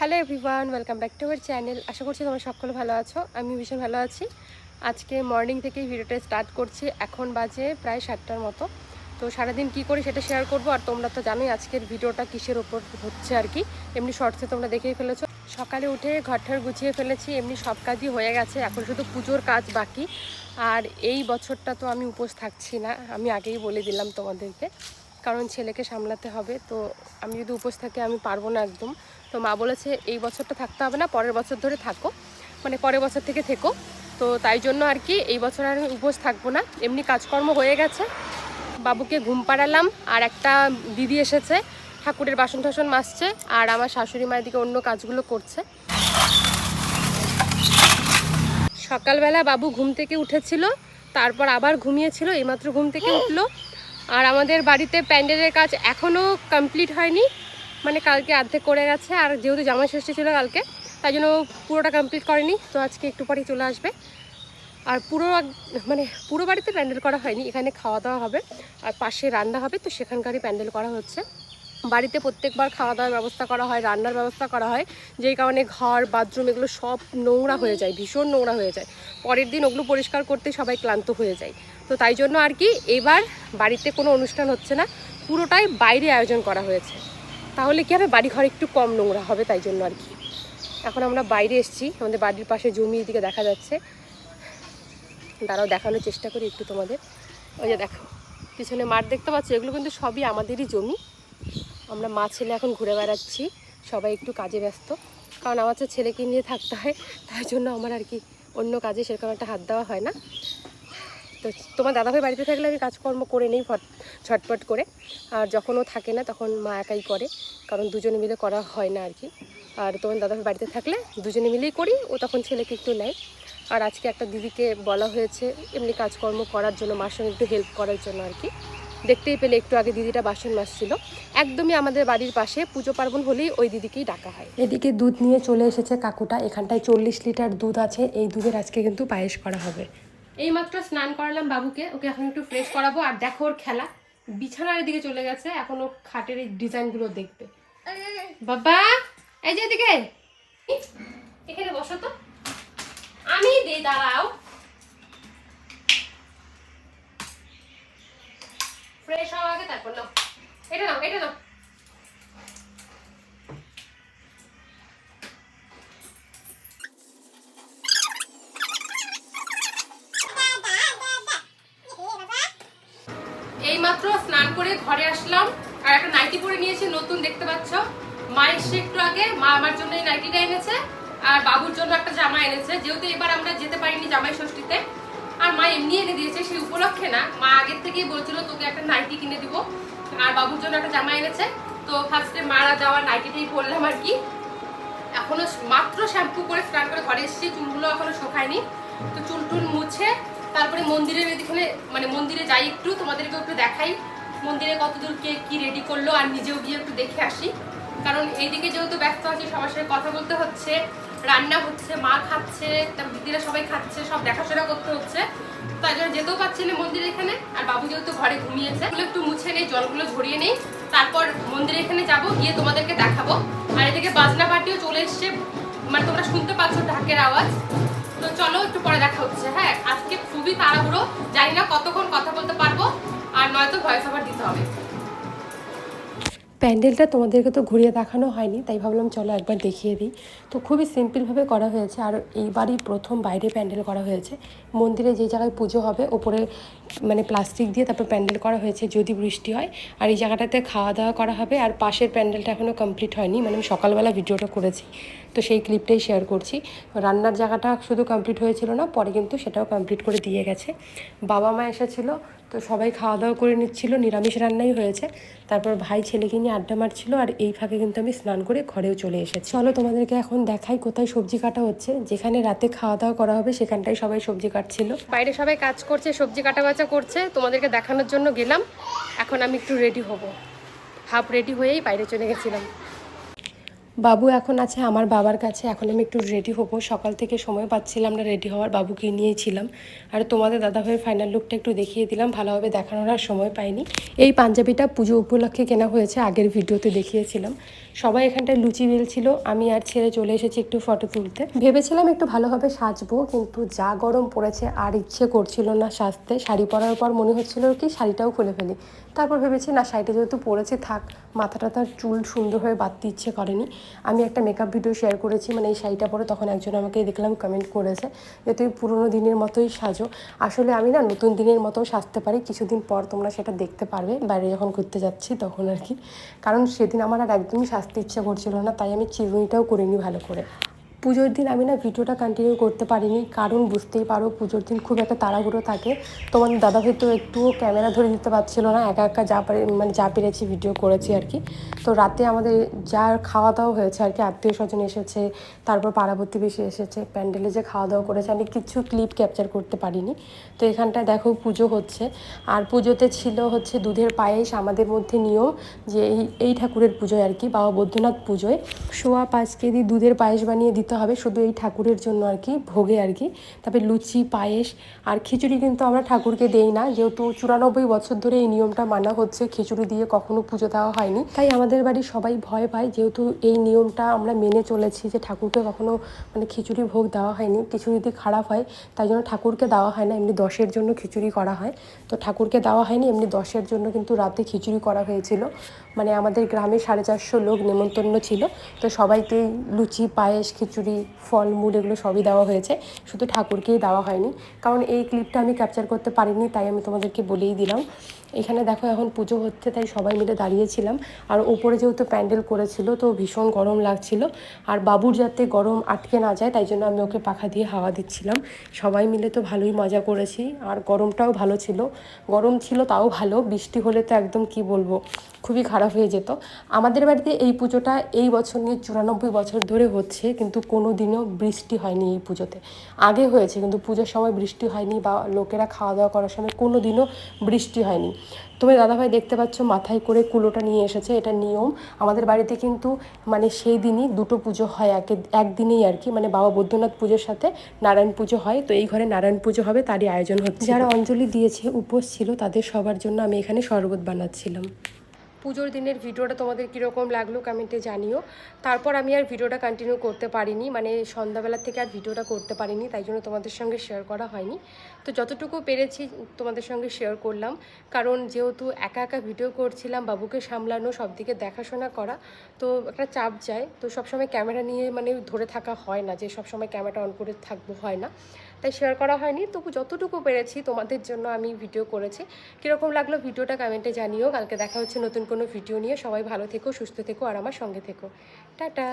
Hello everyone, welcome back to our channel. আশা করছি তোমরা সকলে ভালো আছো। আমি ভীষণ ভালো আছি। আজকে মর্নিং থেকেই ভিডিওটা স্টার্ট করছি। এখন বাজে প্রায় সাতটার মতো। তো সারাদিন কি করি সেটা শেয়ার করব? আর তোমরা তো জানোই আজকের ভিডিওটা কিসের ওপর হচ্ছে আর কি। এমনি শর্টসে তোমরা দেখেই ফেলেছো। সকালে উঠে ঘরটার গুছিয়ে ফেলেছি। এমনি সব কাজই হয়ে গেছে। এখন শুধু পুজোর কাজ বাকি। আর এই বছরটা তো আমি উপোস থাকছি না। আমি আগেই বলে দিলাম তোমাদেরকে। কারণ ছেলেকে সামলাতে হবে, তো আমি যদি উপোস থাকি আমি পারব না একদম। তো মা বলেছে, এই বছরটা থাকতে হবে না, পরের বছর ধরে থাকো। মানে পরের বছর থেকে থেকো। তো তাই জন্য আর কি, এই বছর আর আমি উপোস থাকব না। এমনি কাজকর্ম হয়ে গেছে। বাবুকে ঘুম পাড়ালাম, আর একটা দিদি এসেছে, ঠাকুরের বাসন টাসন মাসছে আর আমার শাশুড়ি মায়ের দিকে অন্য কাজগুলো করছে। সকালবেলা বাবু ঘুম থেকে উঠেছিল, তারপর আবার ঘুমিয়েছিল, এইমাত্র ঘুম থেকে উঠল। আর আমাদের বাড়িতে প্যান্ডেলের কাজ এখনও কমপ্লিট হয়নি। মানে কালকে অর্ধেক করে গেছে, আর যেহেতু জামাই ষষ্ঠী ছিল কালকে, তাই জন্য পুরোটা কমপ্লিট করেনি। তো আজকে একটু পরেই চলে আসবে। আর পুরো মানে পুরো বাড়িতে প্যান্ডেল করা হয়নি, এখানে খাওয়া দাওয়া হবে, আর পাশে রান্না হবে, তো সেখানকারই প্যান্ডেল করা হচ্ছে। বাড়িতে প্রত্যেকবার খাওয়া দাওয়ার ব্যবস্থা করা হয়, রান্নার ব্যবস্থা করা হয়, যেই কারণে ঘর, বাথরুম এগুলো সব নোংরা হয়ে যায়, ভীষণ নোংরা হয়ে যায়। পরের দিন ওগুলো পরিষ্কার করতে সবাই ক্লান্ত হয়ে যায়। তো তাই জন্য আর কি এবার বাড়িতে কোনো অনুষ্ঠান হচ্ছে না, পুরোটাই বাইরে আয়োজন করা হয়েছে। তাহলে কি হবে? বাড়ি ঘর একটু কম নোংরা হবে তাই জন্য আর কি। এখন আমরা বাইরে এসেছি, আমাদের বাড়ির পাশে জমি এদিকে দেখা যাচ্ছে। তারাও দেখানোর চেষ্টা করি একটু তোমাদের। ওই যে দেখো, পিছনে মাঠ দেখতে পাচ্ছ? এগুলো কিন্তু সবই আমাদেরই জমি। আমরা মা ছেলে এখন ঘুরে বেড়াচ্ছি, সবাই একটু কাজে ব্যস্ত। কারণ আমার তো ছেলেকে নিয়ে থাকতে হয়, তাই জন্য আমার আর কি অন্য কাজে সেরকম একটা হাত দেওয়া হয় না। তো তোমার দাদাভাই বাড়িতে থাকলে আমি কাজকর্ম করে নেই ফট, ঝটপট করে। আর যখন ও থাকে না, তখন মা একাই করে, কারণ দুজনে মিলে করা হয় না আর কি। আর তোমার দাদাভাই বাড়িতে থাকলে দুজনে মিলেই করি, ও তখন ছেলেকে একটু নেয়। আর আজকে একটা দিদিকে বলা হয়েছে, এমনি কাজকর্ম করার জন্য, মার সঙ্গে একটু হেল্প করার জন্য আর কি। দেখতেই পেলে একটু আগে দিদিটা বাসন মাজছিল। একদমই আমাদের বাড়ির পাশে পুজো পার্বণ হলেই ওই দিদিকেই ডাকা হয়। এদিকে দুধ নিয়ে চলে এসেছে কাকুটা। এখানটায় চল্লিশ লিটার দুধ আছে। এই দুধের আজকে কিন্তু পায়েস করা হবে। এইমাত্র স্নান করালাম বাবুকে, ওকে এখন একটু ফ্রেশ করাবো। আর দেখো ওর খেলা। বিছানার দিকে চলে গেছে, এখন ও খাটের এই ডিজাইনগুলো দেখবে। বাবা, এই যে এদিকে। এখানে বসো তো। আমি দিই দাঁড়াও। ফ্রেশ হওয়া আগে তারপর নাও। এটা নাও এটা নাও। করে ঘরে আসলাম, আর একটা নাইটি পরে নিয়েছি, নতুন দেখতে পাচ্ছ। মা এসে একটু আগে, মা আমার জন্য এই নাইটিটা এনেছে, আর বাবুর জন্য একটা জামা এনেছে। যেহেতু এবার আমরা যেতে পারিনি জামাই ষষ্ঠীতে, আর মা এমনি এনে দিয়েছে সেই উপলক্ষে না। মা আগের থেকেই বলছিল, তোকে একটা নাইটি কিনে দিব। আর বাবুর জন্য একটা জামা এনেছে। তো ফার্স্টে মারা যাওয়া নাইটিটাই পরলাম আর কি। এখনও মাত্র শ্যাম্পু করে স্নান করে ঘরে এসেছি, চুলগুলো এখনও শোকায়নি। তো চুল টুল মুছে, তারপরে মন্দিরের এদিকে মানে মন্দিরে যাই একটু তোমাদেরকে একটু দেখাই। মন্দিরে কতদূর কে কি রেডি করল আর নিজেও গিয়ে একটু দেখে আসি। কারণ এইদিকে যেহেতু ব্যস্ত আছি, সবার সাথে কথা বলতে হচ্ছে, রান্না হচ্ছে, মা খাচ্ছে তারপর দিদিরা সবাই খাচ্ছে, সব দেখাশোনা করতে হচ্ছে। তাই জন্য যেতেও পারছি না মন্দির এখানে, আর বাবু যেহেতু ঘরে ঘুমিয়েছে। এগুলো একটু মুছে নেই, জলগুলো ঝরিয়ে নেই। তারপর মন্দিরে এখানে যাব, গিয়ে তোমাদেরকে দেখাবো। আর এদিকে বাজনা পার্টিও চলে এসছে। মানে তোমরা শুনতে পাচ্ছ ঢাকের আওয়াজ। তো চলো একটু পরে দেখা হচ্ছে হ্যাঁ? আজকে খুবই তাড়াহুড়ো। জানি না কতক্ষণ কথা বলতে পারব। নয়তো ভয়েস ওভার দিতে হবে। প্যান্ডেলটা তোমাদেরকে তো ঘুরিয়ে দেখানো হয়নি, তাই ভাবলাম চলো একবার দেখিয়ে দিই। তো খুবই সিম্পলভাবে করা হয়েছে, আর এইবারই প্রথম বাইরে প্যান্ডেল করা হয়েছে। মন্দিরে যে জায়গায় পুজো হবে, ওপরে মানে প্লাস্টিক দিয়ে তারপর প্যান্ডেল করা হয়েছে যদি বৃষ্টি হয়। আর এই জায়গাটাতে খাওয়া দাওয়া করা হবে, আর পাশের প্যান্ডেলটা এখনও কমপ্লিট হয়নি মানে আমি সকালবেলা ভিডিওটা করেছি। তো সেই ক্লিপটাই শেয়ার করছি। রান্নার জায়গাটা শুধু কমপ্লিট হয়েছিল না, পরে কিন্তু সেটাও কমপ্লিট করে দিয়ে গেছে। বাবা মা এসেছিল, তো সবাই খাওয়া দাওয়া করে নিচ্ছিল, নিরামিষ রান্নাই হয়েছে। তারপর ভাই ছেলেকে নিয়ে আড্ডা মারছিল আর এই ফাঁকে কিন্তু আমি স্নান করে ঘরেও চলে এসেছি। চলো তোমাদেরকে এখন দেখাই কোথায় সবজি কাটা হচ্ছে। যেখানে রাতে খাওয়া দাওয়া করা হবে সেখানটাই সবাই সবজি কাটছিল। বাইরে সবাই কাজ করছে, সবজি কাটা বাচা করছে। তোমাদেরকে দেখানোর জন্য গেলাম। এখন আমি একটু রেডি হব। হাফ রেডি হয়েই বাইরে চলে গেছিলাম। বাবু এখন আছে আমার বাবার কাছে, এখন আমি একটু রেডি হব। সকাল থেকে সময় পাচ্ছিলাম না রেডি হওয়ার, বাবুকে নিয়েছিলাম। আর তোমাদের দাদাভাইয়ের ফাইনাল লুকটা একটু দেখিয়ে দিলাম, ভালোভাবে দেখানোর আর সময় পাইনি। এই পাঞ্জাবিটা পুজো উপলক্ষে কেনা হয়েছে, আগের ভিডিওতে দেখিয়েছিলাম। সবাই এখানটায় লুচি বেলছিল আমি আর ছেড়ে চলে এসেছি একটু ফটো তুলতে। ভেবেছিলাম একটু ভালোভাবে সাজবো, কিন্তু যা গরম পড়েছে আর ইচ্ছে করছিল না সাজতে। শাড়ি পরার পর মনে হচ্ছিল কি শাড়িটাও খুলে ফেলি। তারপর ভেবেছি, না, শাড়িটা যেহেতু পরেছে, থাক, মাথাটা তার চুল সুন্দরভাবে বাঁধতে ইচ্ছে করেনি। আমি একটা মেকআপ ভিডিও শেয়ার করেছি মানে এই শাড়িটা পরে তখন একজন আমাকে দেখলাম কমেন্ট করেছে যে, তুমি পুরোনো দিনের মতোই সাজো। আসলে আমি না নতুন দিনের মতো সাজতে পারি, কিছুদিন পর তোমরা সেটা দেখতে পারবে, বাইরে যখন ঘুরতে যাচ্ছি তখন আর কি। কারণ সেদিন আমার আর একদমই সাজতে ইচ্ছা করছিল না, তাই আমি চিরুনিটাও করিনি ভালো করে। পুজোর দিন আমি না ভিডিওটা কন্টিনিউ করতে পারিনি, কারণ বুঝতেই পারো পুজোর দিন খুব একটা তাড়াহুড়ো থাকে। তোমাদের দাদা হয়তো একটুও ক্যামেরা ধরে নিতে পারছিল না, একা একা যা পারে মানে যা পেরেছি ভিডিও করেছি আর কি। তো রাতে আমাদের যার খাওয়া দাওয়া হয়েছে আর কি আত্মীয় স্বজন এসেছে, তারপর পাড়া প্রতিবেশী এসেছে, প্যান্ডেলে যে খাওয়া দাওয়া করেছে, আমি কিছু ক্লিপ ক্যাপচার করতে পারিনি। তো এখানটায় দেখো পুজো হচ্ছে, আর পুজোতে ছিল হচ্ছে দুধের পায়েস, আমাদের মধ্যে নিয়ম যে এই এই ঠাকুরের পুজোয় আর কি, বাবা বৈদ্যনাথ পুজোয়। সোয়া পাঁচ কেজি দুধের পায়েস বানিয়ে দিতে হবে, শুধু এই ঠাকুরের জন্য আর কি, ভোগে আর কি। তারপরে লুচি, পায়েস আর খিচুড়ি কিন্তু আমরা ঠাকুরকে দেই না। যেহেতু চুরানব্বই বছর ধরে এই নিয়মটা মানা হচ্ছে, খিচুড়ি দিয়ে কখনো পুজো দেওয়া হয়নি। তাই আমাদের বাড়ি সবাই ভয় পায়, যেহেতু এই নিয়মটা আমরা মেনে চলেছি যে ঠাকুরকে কখনো মানে খিচুড়ি ভোগ দেওয়া হয়নি। কিছু যদি খারাপ হয়, তাই জন্য ঠাকুরকে দেওয়া হয় না। এমনি দশের জন্য খিচুড়ি করা হয়। তো ঠাকুরকে দেওয়া হয়নি, এমনি দশের জন্য কিন্তু রাতে খিচুড়ি করা হয়েছিল। মানে আমাদের গ্রামে সাড়ে চারশো লোক নেমন্তন্ন ছিল। তো সবাইকেই লুচি, পায়েস, খিচুড়ি ফলমূল এগুলো সবই দেওয়া হয়েছে। শুধু ঠাকুরকেই দেওয়া হয়নি। কারণ এই ক্লিপটা আমি ক্যাপচার করতে পারিনি, তাই আমি তোমাদেরকে বলেই দিলাম। এখানে দেখো এখন পুজো হচ্ছে, তাই সবাই মিলে দাঁড়িয়েছিলাম। আর ওপরে যেহেতু প্যান্ডেল করেছিল, তো ভীষণ গরম লাগছিল। আর বাবুর যাতে গরম আটকে না যায়, তাই জন্য আমি ওকে পাখা দিয়ে হাওয়া দিচ্ছিলাম। সবাই মিলে তো ভালোই মজা করেছি, আর গরমটাও ভালো ছিল। গরম ছিল তাও ভালো, বৃষ্টি হলে তো একদম কি বলব, খুবই খারাপ হয়ে যেত। আমাদের বাড়িতে এই পুজোটা এই বছর নিয়ে চুরানব্বই বছর ধরে হচ্ছে, কিন্তু কোনো দিনও বৃষ্টি হয়নি এই পুজোতে। আগে হয়েছে, কিন্তু পুজোর সময় বৃষ্টি হয়নি বা লোকেরা খাওয়া দাওয়া করার সময় কোনো দিনও বৃষ্টি হয়নি। তুমি দাদাভাই দেখতে পাচ্ছ মাথায় করে কুলোটা নিয়ে এসেছে, এটা নিয়ম। আমাদের বাড়িতে কিন্তু মানে সেই দিনই দুটো পুজো হয়, একে একদিনেই আর কি। মানে বাবা বৈদ্যনাথ পুজোর সাথে নারায়ণ পুজো হয়, তো এই ঘরে নারায়ণ পুজো হবে, তারই আয়োজন হচ্ছে যারা অঞ্জলি দিয়েছে, উপোস ছিল, তাদের সবার জন্য আমি এখানে শরবত বানাচ্ছিলাম। পুজোর দিনের ভিডিওটা তোমাদের কীরকম লাগল কমেন্টে জানিও। তারপর আমি আর ভিডিওটা কন্টিনিউ করতে পারিনি মানে সন্ধ্যাবেলা থেকে আর ভিডিওটা করতে পারিনি, তাই জন্য তোমাদের সঙ্গে শেয়ার করা হয়নি। তো যতটুকু পেরেছি তোমাদের সঙ্গে শেয়ার করলাম, কারণ যেহেতু একা একা ভিডিও করছিলাম, বাবুকে সামলানো সব দিকে দেখাশোনা করা, তো একটা চাপ যায়। তো সবসময় ক্যামেরা নিয়ে মানে ধরে থাকা হয় না, যে সবসময় ক্যামেরাটা অন করে থাকব হয় না। তাই শেয়ার করা হয়নি, তবু যতটুকু পেরেছি তোমাদের জন্য আমি ভিডিও করেছি। কীরকম লাগল ভিডিওটা কমেন্টে জানিও, কালকে দেখা হচ্ছে নতুন কোনো ভিডিও নিয়ে সবাই ভালো থেকো সুস্থ থেকো আর আমার সঙ্গে থেকো। টাটা।